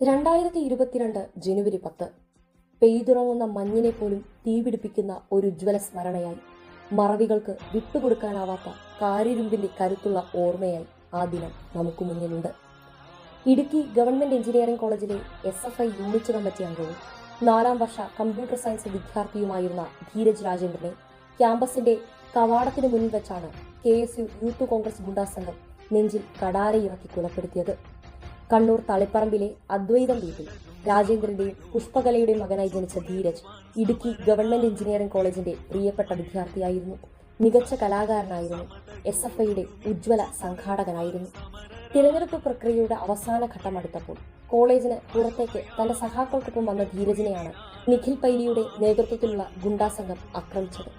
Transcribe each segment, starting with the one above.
രണ്ടായിരത്തി ഇരുപത്തിരണ്ട് ജനുവരി പത്ത്. പെയ്തുറങ്ങുന്ന മഞ്ഞിനെ പോലും തീപിടിപ്പിക്കുന്ന ഒരു ഉജ്വല സ്മരണയായി മറവികൾക്ക് വിട്ടുകൊടുക്കാനാവാത്ത കാരിരുമ്പിന്റെ കരുത്തുള്ള ഓർമ്മയായി ആ ദിനം നമുക്ക് മുന്നിലുണ്ട്. ഇടുക്കി ഗവൺമെന്റ് എഞ്ചിനീയറിംഗ് കോളേജിലെ S F I unit committee അംഗവും നാലാം വർഷ കമ്പ്യൂട്ടർ സയൻസ് വിദ്യാർത്ഥിയുമായിരുന്ന ധീരജ് രാജേന്ദ്രനെ ക്യാമ്പസിന്റെ കവാടത്തിന് മുന്നിൽ വെച്ചാണ് K S U youth Congress ഗുണ്ടാ സംഘം നെഞ്ചിൽ കടാരയിറക്കി കൊലപ്പെടുത്തിയത്. കണ്ണൂർ തളിപ്പറമ്പിലെ അദ്വൈതം വീട്ടിൽ രാജേന്ദ്രന്റെയും പുഷ്പകലയുടെയും മകനായി ജനിച്ച ധീരജ് ഇടുക്കി ഗവൺമെന്റ് എഞ്ചിനീയറിംഗ് കോളേജിന്റെ പ്രിയപ്പെട്ട വിദ്യാർത്ഥിയായിരുന്നു. മികച്ച കലാകാരനായിരുന്നു. എസ് എഫ് ഐയുടെ ഉജ്ജ്വല സംഘാടകനായിരുന്നു. തിരഞ്ഞെടുപ്പ് പ്രക്രിയയുടെ അവസാന ഘട്ടം അടുത്തപ്പോൾ കോളേജിന് പുറത്തേക്ക് തന്റെ സഹാക്കൾക്കൊപ്പം വന്ന ധീരജിനെയാണ് നിഖിൽ പൈലിയുടെ നേതൃത്വത്തിലുള്ള ഗുണ്ടാ സംഘം ആക്രമിച്ചത്.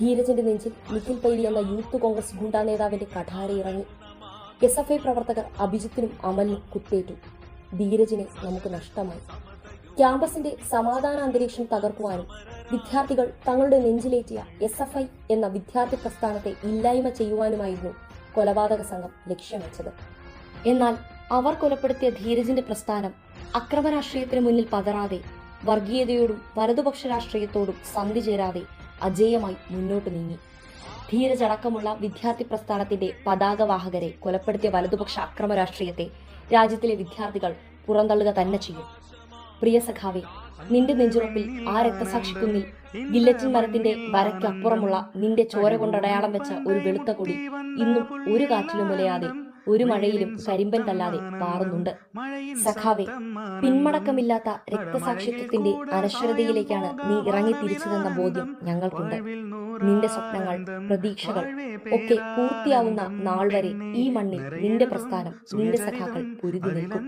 ധീരജിന്റെ നെഞ്ചിൽ നിഖിൽ പൈലി എന്ന യൂത്ത് കോൺഗ്രസ് ഗുണ്ടാ നേതാവിന്റെ കഠാരയിറങ്ങി. എസ് എഫ് ഐ പ്രവർത്തകർ അഭിജിത്തിനും അമലിനും കുത്തേറ്റു. ധീരജിനെ നമുക്ക് നഷ്ടമായി. ക്യാമ്പസിന്റെ സമാധാന അന്തരീക്ഷം തകർക്കുവാനും വിദ്യാർത്ഥികൾ തങ്ങളുടെ നെഞ്ചിലേറ്റിയ എസ് എഫ് ഐ എന്ന വിദ്യാർത്ഥി പ്രസ്ഥാനത്തെ ഇല്ലായ്മ ചെയ്യുവാനുമായിരുന്നു കൊലപാതക സംഘം ലക്ഷ്യം വെച്ചത് എന്നാൽ അവർ കൊലപ്പെടുത്തിയ ധീരജിന്റെ പ്രസ്ഥാനം അക്രമ രാഷ്ട്രീയത്തിന് മുന്നിൽ പതറാതെ വർഗീയതയോടും വലതുപക്ഷ രാഷ്ട്രീയത്തോടും സന്ധി ചേരാതെ അജേയമായി മുന്നോട്ട് നീങ്ങി. ധീരചടക്കമുള്ള വിദ്യാർത്ഥി പ്രസ്ഥാനത്തിന്റെ പതാകവാഹകരെ കൊലപ്പെടുത്തിയ വലതുപക്ഷ അക്രമ രാഷ്ട്രീയത്തെ രാജ്യത്തിലെ വിദ്യാർത്ഥികൾ പുറന്തള്ളുക തന്നെ ചെയ്യും. പ്രിയ സഖാവെ നിന്റെ നെഞ്ചുറപ്പിൽ ആ രക്തസാക്ഷിക്കുന്നിൽ ഗില്ലറ്റിൻ മരത്തിന്റെ വരയ്ക്കപ്പുറമുള്ള നിന്റെ ചോര കൊണ്ടടയാളം വെച്ച ഒരു വെളുത്ത കൊടി ഇന്നും ഒരു കാറ്റിലും മുലയാതെ ഒരു മഴയിലും കരിമ്പൻ തല്ലാതെ പാറുന്നുണ്ട്. സഖാവെ പിന്മടക്കമില്ലാത്ത രക്തസാക്ഷിത്വത്തിന്റെ അനശ്വരതയിലേക്കാണ് നീ ഇറങ്ങി തിരിച്ചതെന്ന ബോധ്യം ഞങ്ങൾക്കുണ്ട്. നിന്റെ സ്വപ്നങ്ങൾ പ്രതീക്ഷകൾ ഒക്കെ പൂർത്തിയാവുന്ന നാൾ വരെ ഈ മണ്ണിൽ നിന്റെ പ്രസ്ഥാനം നിന്റെ സഖാക്കൾ പൊരുതി നിൽക്കും.